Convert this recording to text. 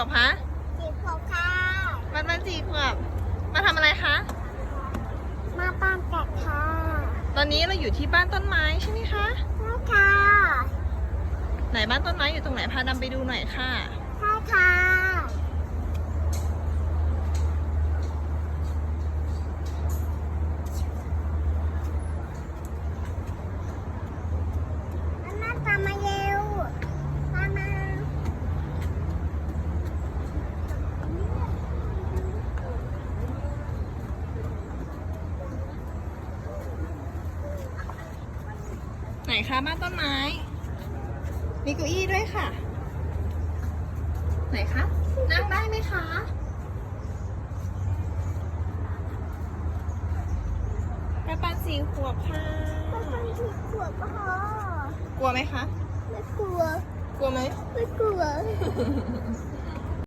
ขวบคะจีบเขาค่ะมันมันสี่ขวบมาทำอะไรคะ มาปานกัดค่ะ ตอนนี้เราอยู่ที่บ้านต้นไม้ใช่ไหมคะใช่ค่ะ ไหนบ้านต้นไม้อยู่ตรงไหนพาดำไปดูหน่อยค่ะ ใช่ค่ะอันนั้นตามมาเร็วตามมา ไหนคะบ้านต้นไม้ มีเก้าอี้ด้วยค่ะ ไหนคะ นั่งได้ไหมคะ กระปันสี่ขวบค่ะก็ต้องจีบขวบก็พอกลัวไหมคะ ไม่กลัว กลัวไหม ไม่กลัว